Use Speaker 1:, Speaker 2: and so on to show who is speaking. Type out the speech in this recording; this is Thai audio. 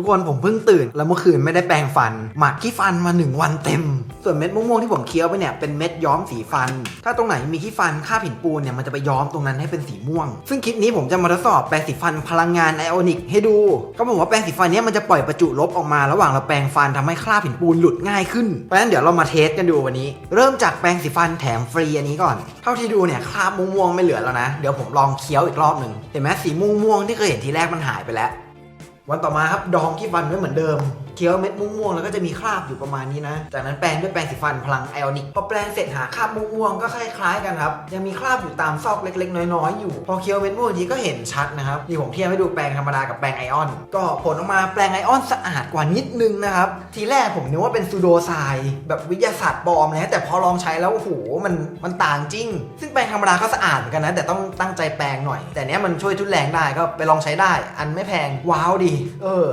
Speaker 1: ทุกคนผมเพิ่งตื่น แล้วเมื่อคืนไม่ได้แปรงฟัน หมักขี้ฟันมา 1 วันเต็ม ส่วนเม็ดม่วงๆที่ผมเคี้ยวไปเนี่ยเป็นเม็ดย้อมสีฟัน ถ้าตรงไหนมีขี้ฟันค่าบหินปูนเนี่ยมันจะไปย้อมตรงนั้นให้เป็นสีม่วง ซึ่งคลิปนี้ผมจะมาทดสอบแปรงสีฟันพลังงานไอออนิกให้ดู ก็บอกว่าแปรงสีฟันเนี้มันจะปล่อยประจุลบออกมาระหว่างเราแปรงฟันทำให้คราบหินปูนหลุดง่ายขึ้นเพราะฉะนั้นเดี๋ยวเรามาเทสกันดูวันนี้ เริ่มจากแปรงสีฟันแถมฟรีอันนี้ก่อน เท่าที่ดูเนี่ยคราบม่วงๆไม่เหลือแล้วนะ เดี๋ยวผมลองเคี้ยวอีกรอบหนึ่งเห็นไหมสีม่วงๆที่เคยเห็นทีแรกมันหายไปแล้ว วันต่อมาครับดองขี้ฟันไว้เหมือนเดิม เคี้ยวเม็ดม่วงๆแล้วก็จะมีคราบอยู่ประมาณนี้นะ จากนั้นแปรงด้วยแปรงสีฟันพลังไอออนิกพอแปรงเสร็จหาคราบม่วงๆก็คล้ายๆกันครับยังมีคราบอยู่ตามซอกเล็ก ๆ น้อยๆอยู่ พอเคี้ยวเม็ดม่วงทีก็เห็นชัดนะครับนี่ผมเทียบให้ดูแปรงธรรมดากับแปรงไอออน ก็ผลออกมาแปรงไอออนสะอาดกว่านิดนึงนะครับทีแรกผมนึกว่าเป็นซูโดไซด์แบบวิทยาศาสตร์ปลอมนะแต่พอลองใช้แล้วโอ้โหมันมันต่างจริง ซึ่งแปรงธรรมดาก็สะอาดเหมือนกันนะแต่ต้องตั้งใจแปรงหน่อย แต่เนี้ยมันช่วยทุนแรงได้ก็ไปลองใช้ได้ อันไม่แพงว้าวดี เออ